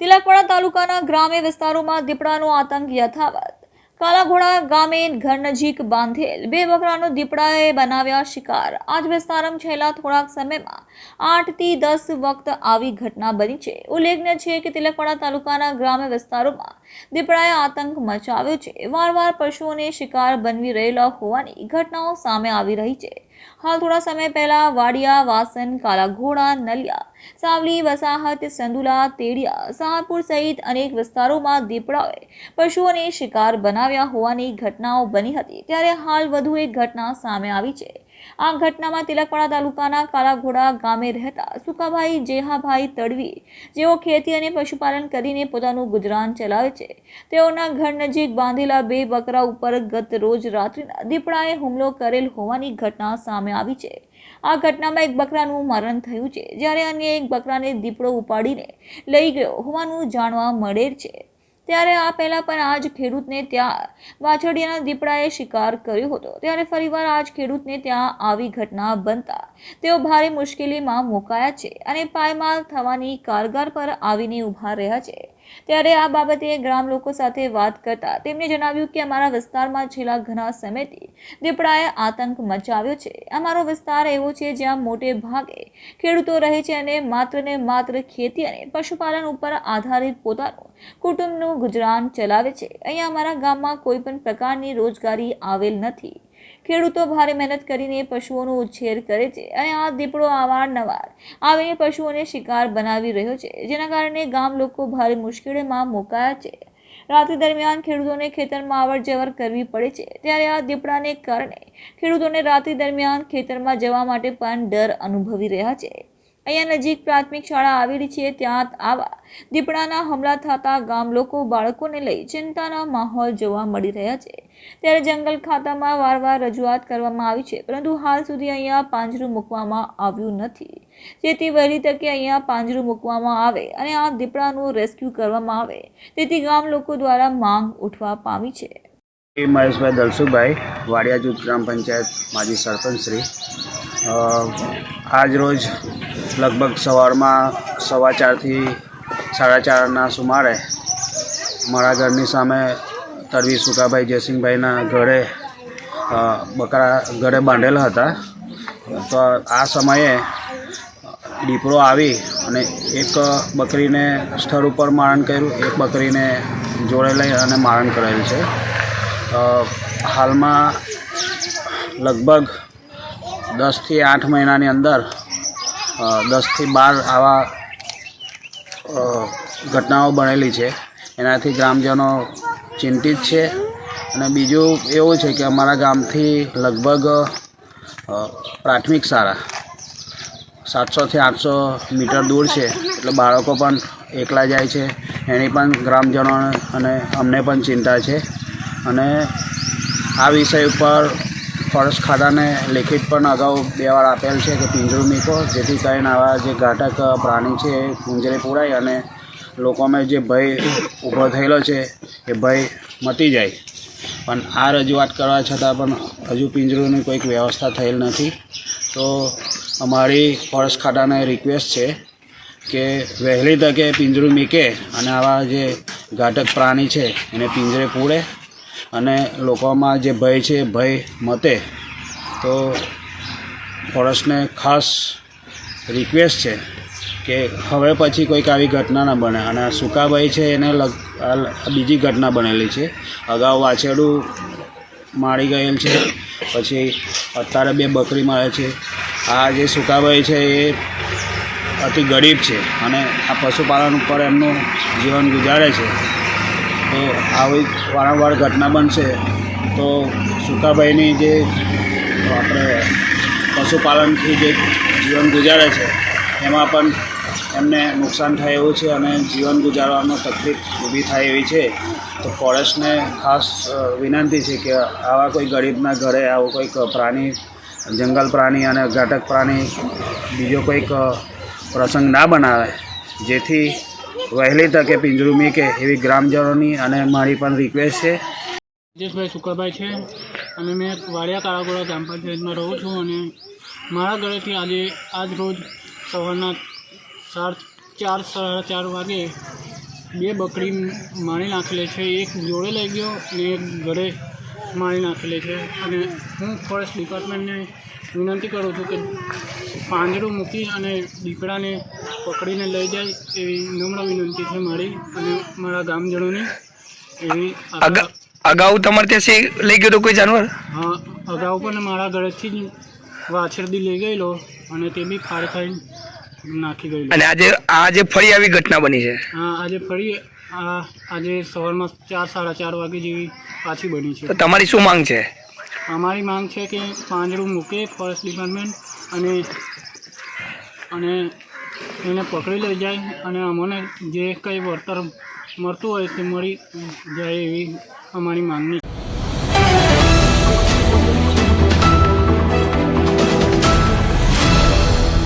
તિલકવાડા તાલુકાના ગ્રામ્ય વિસ્તારોમાં દીપડાનો આતંક યથાવત. કાલાઘોડા ગામે ઘર નજીક બાંધેલ બે બકરાનો દીપડાએ બનાવ્યા શિકાર. આજ વિસ્તારમાં છેલ્લા થોડાક સમયમાં આઠથી દસ વખત આવી ઘટના બની છે. ઉલ્લેખનીય છે કે તિલકવાડા તાલુકાના ગ્રામ્ય વિસ્તારોમાં દીપડાએ આતંક મચાવ્યો છે. વારવાર પશુઓને શિકાર બનવી રહેલા હોવાની ઘટનાઓ સામે આવી રહી છે. હાલ થોડા સમય પહેલા વાડિયા વાસન કાલાઘોડા, નલિયા, સાવલી, વસાહત, સંદુલા, તેડિયા, સહારપુર સહિત અનેક વિસ્તારોમાં દીપડાઓએ પશુઓને શિકાર બનાવ્યા હોવાની ઘટનાઓ બની હતી. ત્યારે હાલ વધુ એક ઘટના સામે આવી છે. આ ઘટનામાં તિલકવાડા તાલુકાના કાલાઘોડા ગામે રહેતા સુકાભાઈ જેહાભાઈ તડવી, જેઓ ખેતી અને પશુપાલન કરીને પોતાનું ગુજરાન ચલાવે છે. તેઓના ઘર નજીક બાંધેલા બે બકરા ઉપર ગત રોજ રાત્રિના દીપડાએ હુમલો કરેલ હોવાની ઘટના સામે આવી છે. આ ઘટનામાં એક બકરાનું મરણ થયું છે, જ્યારે અન્ય એક બકરાને દીપડો ઉપાડીને લઈ ગયો હોવાનું જાણવા મળેલ છે. ત્યારે આ પહેલા પણ આજ ખેડૂતને ત્યાં વાછડિયાના દીપડાએ શિકાર કર્યો હતો. ત્યારે ફરીવાર આજ ખેડૂતને ત્યાં આવી ઘટના બનતા તેઓ ભારે મુશ્કેલીમાં મુકાયા છે અને પાયમાલ થવાની કારગાર પર આવીને ઊભા રહ્યા છે. ત્યારે આ બાબતે ગ્રામ લોકો સાથે વાત કરતા તેમણે જણાવ્યું કે અમારા વિસ્તારમાં છેલ્લા ઘણા સમયથી દીપડાએ આતંક મચાવ્યો છે. અમારો વિસ્તાર એવો છે જ્યાં મોટે ભાગે ખેડૂતો રહે છે અને માત્ર ને માત્ર ખેતી અને પશુપાલન ઉપર આધારિત પોતાનું કુટુંબનું ગુજરાન ચલાવે છે. અહીંયા અમારા ગામમાં કોઈ પણ પ્રકારની રોજગારી આવેલ નથી. ખેડૂતો ભારે મહેનત કરીને પશુઓનો ઉછેર કરે છે અને આ દીપડો અવારનવાર આવીને પશુઓને શિકાર બનાવી રહ્યો છે, જેના કારણે ગામ લોકો ભારે મુશ્કેલીમાં મુકાયા છે. રાત્રિ દરમિયાન ખેડૂતોને ખેતરમાં અવર જવર કરવી પડે છે, ત્યારે આ દીપડાને કારણે ખેડૂતોને રાત્રિ દરમિયાન ખેતરમાં જવા માટે પણ ડર અનુભવી રહ્યા છે. અહીંયા નજીક પ્રાથમિક શાળા આવેલી છે. ત્યાં આવા દીપડાના હુમલા થતા ગામ લોકો બાળકોને લઈ ચિંતાના માહોલ જોવા મળી રહ્યા છે. ત્યારે જંગલ ખાતામાં વારવાર રજૂઆત કરવામાં આવી છે, પરંતુ હાલ સુધી અહીંયા પાંજરું મૂકવામાં આવ્યું નથી. જેથી વહેલી તકે અહીંયા પાંજરું મૂકવામાં આવે અને આ દીપડાનું રેસ્ક્યુ કરવામાં આવે. તેથી ગામ લોકો દ્વારા માંગ ઉઠવા પામી છે. એ મહેશભાઈ દલસુભાઈ વાડિયા ગ્રામ પંચાયત માજી સરપંચ શ્રી. આજ રોજ લગભગ સવારમાં સવા ચારથી સાડા ચારના સુમારે મારા ઘરની સામે તરવી સુકાભાઈ જયસિંહભાઈના ઘરે બકરા ઘરે બાંધેલા હતા. તો આ સમયે દીપડો આવી અને એક બકરીને સ્થળ ઉપર મારણ કર્યું, એક બકરીને જોડે લઈ અને મારણ કરેલ છે. હાલમાં લગભગ દસથી આઠ મહિનાની અંદર દસથી બાર આવા ઘટનાઓ બનેલી છે. એનાથી ગ્રામજનો ચિંતિત છે. અને બીજું એવું છે કે અમારા ગામથી લગભગ પ્રાથમિક શાળા સાતસોથી આઠસો મીટર દૂર છે. એટલે બાળકો પણ એકલા જાય છે. એની પણ ગ્રામજનો અને અમને પણ ચિંતા છે. અને આ વિષય ઉપર ફોરેસ્ટ ખાતાને લેખિત પણ અગાઉ બે વાર આપેલ છે કે પિંજરું મીકો જેથી કરીને આવા જે ઘાતક પ્રાણી છે એ પિંજરે પૂરાય અને લોકોમાં જે ભય ઊભો થયેલો છે, એ ભય મટી જાય. પણ આ રજૂઆત કરવા છતાં પણ હજુ પિંજરુંની કોઈક વ્યવસ્થા થયેલ નથી. તો અમારી ફોરેસ્ટ ખાતાને રિક્વેસ્ટ છે કે વહેલી તકે પિંજરું મીકે અને આવા જે ઘાતક પ્રાણી છે, એને પિંજરે પૂરે અને લોકોમાં જે ભય છે, ભય મતે, તો ફોરેસ્ટને ખાસ રિક્વેસ્ટ છે કે હવે પછી કોઈક આવી ઘટના ન બને. અને સુકાભાઈ છે, એને લગ બીજી ઘટના બનેલી છે. અગાઉ વાછેડું મારી ગયેલ છે, પછી અત્યારે બે બકરી મળે છે. આ જે સુકાભાઈ છે, એ અતિ ગરીબ છે અને આ પશુપાલન ઉપર એમનું જીવન ગુજારે છે. તો આવી વારંવાર ઘટના બનશે તો સુકાભાઈની જે આપણે પશુપાલનથી જે જીવન ગુજારે છે, એમાં પણ એમને નુકસાન થાય એવું છે અને જીવન ગુજારવામાં તકલીફ ઊભી થાય એવી છે. તો ફોરેસ્ટને ખાસ વિનંતી છે કે આવા કોઈ ગરીબના ઘરે, આવું કોઈક પ્રાણી, જંગલ પ્રાણી અને ઘાટક પ્રાણી બીજો કોઈક પ્રસંગ ના બનાવે, જેથી વહેલી તકે પિંજરું મીકે એવી ગ્રામજનોની અને મારી પણ રિક્વેસ્ટ છે. રાજેશભાઈ સુકાભાઈ છે. અને મેં વાડિયા કાળાગોળા ગ્રામ પંચાયતમાં રહું છું અને મારા ઘરેથી આજે, આજ રોજ સવારના સાત ચાર, સાડા ચાર વાગે બે બકરી માણી નાખેલી છે. એક જોડે લઈ ગયો અને એક ઘરે માણી નાખેલી છે. અને હું ફોરેસ્ટ ડિપાર્ટમેન્ટને વિનંતી કરું છું કે પાંજરું મૂકી અને દીપડાને પકડીને લઈ જાય એવી નમ્ર વિનંતી છે મારી અને મારા ગામજનોની એવી અગાઉ તમારે ત્યાંથી લઈ ગયો તો કોઈ જાનવર? હા અગાઉ પણ મારા ઘરેથી જ વાછરદી લઈ ગયેલો અને તે બી ફાર ખાઈને નાખી ગયેલો. અને આજે આજે ફરી આવી ઘટના બની છે? હા આજે ફરી આ આજે સવારમાં ચાર સાડા ચાર વાગે જેવી પાછી બની તો છે તમારી શું માંગ છે? અમારી માંગ છે કે પાંજરું મૂકે ફોરેસ્ટ ડિપાર્ટમેન્ટ અને અને એને પકડી લઈ જાય અને અમને જે કંઈ વળતર મળતું હોય તે મળી જાય એવી અમારી માંગણી